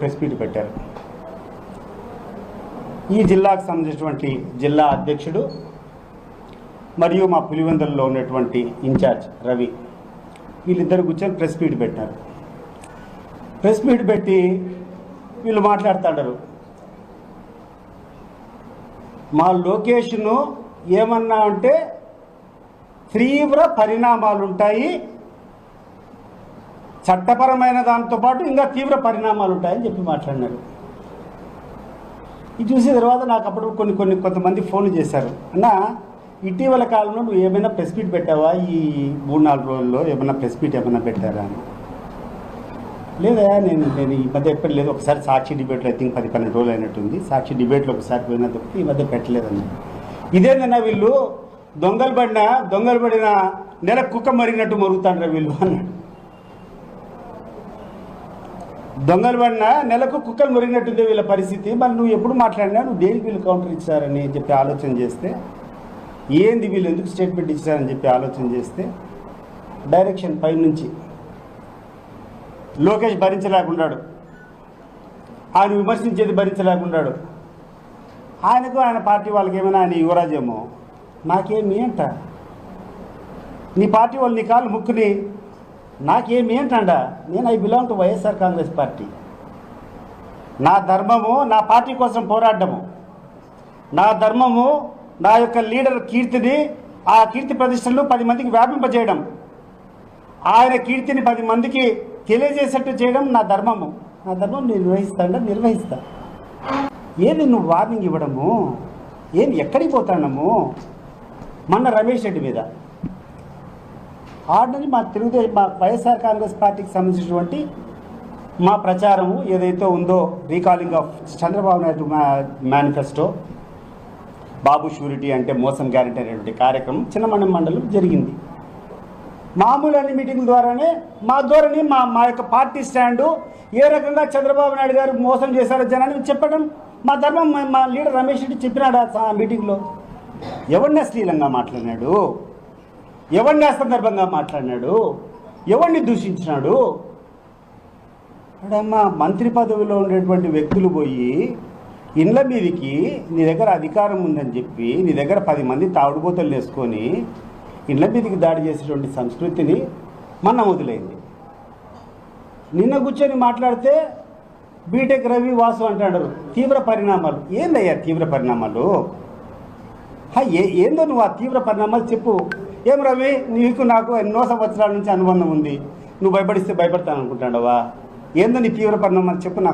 Press meet పెట్టారు. ఈ జిల్లాకు సంబంధించినటువంటి జిల్లా అధ్యక్షుడు మరియు మా పులివెందులలో ఉన్నటువంటి ఇన్ఛార్జ్ రవి వీళ్ళిద్దరు కూర్చొని ప్రెస్ మీట్ పెట్టారు. ప్రెస్ మీట్ పెట్టి వీళ్ళు మాట్లాడుతాడారు. మా లొకేషను ఏమన్నా అంటే తీవ్ర పరిణామాలు ఉంటాయి చట్టపరమైన దాంతో పాటు ఇంకా తీవ్ర పరిణామాలు ఉంటాయని చెప్పి మాట్లాడినారు. ఇది చూసిన తర్వాత నాకు అప్పుడు కొన్ని కొన్ని కొంతమంది ఫోన్లు చేశారు. అన్న ఇటీవల కాలంలో నువ్వు ఏమైనా ప్రెస్ మీట్ పెట్టావా? ఈ మూడు నాలుగు రోజుల్లో ఏమైనా ప్రెస్ మీట్ ఏమైనా పెట్టారా? అని. లేదా నేను నేను ఈ మధ్య ఎప్పుడు లేదు. ఒకసారి సాక్షి డిబేట్లో ఐ థింక్ పది పన్నెండు రోజులు అయినట్టుంది. సాక్షి డిబేట్లో ఒకసారి పోయినా తప్పితే ఈ మధ్య పెట్టలేదన్న. ఇదేందన్నా వీళ్ళు? దొంగలు పడిన దొంగలు పడిన నెల కుక్క మరిగినట్టు మరుగుతాండ్రా వీళ్ళు? అన్నాడు. దొంగలు పడిన నెలకు కుక్కలు మురిగినట్టుంది వీళ్ళ పరిస్థితి. మరి నువ్వు ఎప్పుడు మాట్లాడినా నువ్వు దేనికి వీళ్ళు కౌంటర్ ఇచ్చారని చెప్పి ఆలోచన చేస్తే? ఏంది వీళ్ళు ఎందుకు స్టేట్మెంట్ ఇచ్చారని చెప్పి ఆలోచన చేస్తే? డైరెక్షన్ పైనుంచి లోకేష్ భరించలేకున్నాడు ఆయన విమర్శించేది భరించలేకున్నాడు ఆయనకు ఆయన పార్టీ వాళ్ళకి ఏమైనా ఆయన యువరాజేమో? నాకేమి అంట. నీ పార్టీ వాళ్ళు నీ కాళ్ళు ముక్కుని నాకేమి ఏంటండ? నేను I belong to YSR Congress party. నా ధర్మము నా పార్టీ కోసం పోరాడము నా ధర్మము నా యొక్క లీడర్ కీర్తిని ఆ కీర్తి ప్రతిష్టలు పది మందికి వ్యాపింపజేయడం. ఆయన కీర్తిని పది మందికి తెలియజేసేట్టు చేయడం నా ధర్మము. నా ధర్మం నేను నిర్వహిస్తాడా నిర్వహిస్తా. ఏంది నువ్వు వార్నింగ్ ఇవ్వడము? ఏం ఎక్కడికి పోతాడము మొన్న రమేష్ రెడ్డి మీద. ఆర్డినరీ మా తెలుగుదేశం మా వైఎస్ఆర్ కాంగ్రెస్ పార్టీకి సంబంధించినటువంటి మా ప్రచారము ఏదైతే ఉందో recalling of Chandrababu Naidu manifesto Babu surety అంటే మోసం గ్యారెంటీ అనేటువంటి కార్యక్రమం చిన్నమణం మండలం జరిగింది. మామూలు అన్ని మీటింగ్ ద్వారానే మా ధోరణి మా మా యొక్క పార్టీ స్టాండు ఏ రకంగా చంద్రబాబు నాయుడు గారు మోసం చేశారో జనాన్ని చెప్పడం మా ధర్మం మా- లీడర్ రమేష్ రెడ్డి చెప్పినాడు ఆ మీటింగ్లో? ఎవరిని అశ్లీలంగా మాట్లాడినాడు? ఎవరిని అసందర్భంగా మాట్లాడినాడు? ఎవరిని దూషించినాడు? అడమ్మా మంత్రి పదవిలో ఉండేటువంటి వ్యక్తులు పోయి ఇండ్ల మీదకి నీ దగ్గర అధికారం ఉందని చెప్పి నీ దగ్గర పది మంది తాగుడుబోతలు వేసుకొని ఇండ్ల మీదకి దాడి చేసేటువంటి సంస్కృతిని మన వదిలేయింది నిన్న కూర్చొని మాట్లాడితే బీటెక్ రవి వాసు అంటాడు తీవ్ర పరిణామాలు. ఏందయ్యా తీవ్ర పరిణామాలు? ఏ ఏందో నువ్వు ఆ తీవ్ర పరిణామాలు చెప్పు. ఏం రవి? నీకు నాకు ఎన్నో సంవత్సరాల నుంచి అనుబంధం ఉంది. నువ్వు భయపడిస్తే భయపడతాను అనుకుంటాడవా ఏందో నీ తీవ్ర పరిణామాలు చెప్పు నాకు.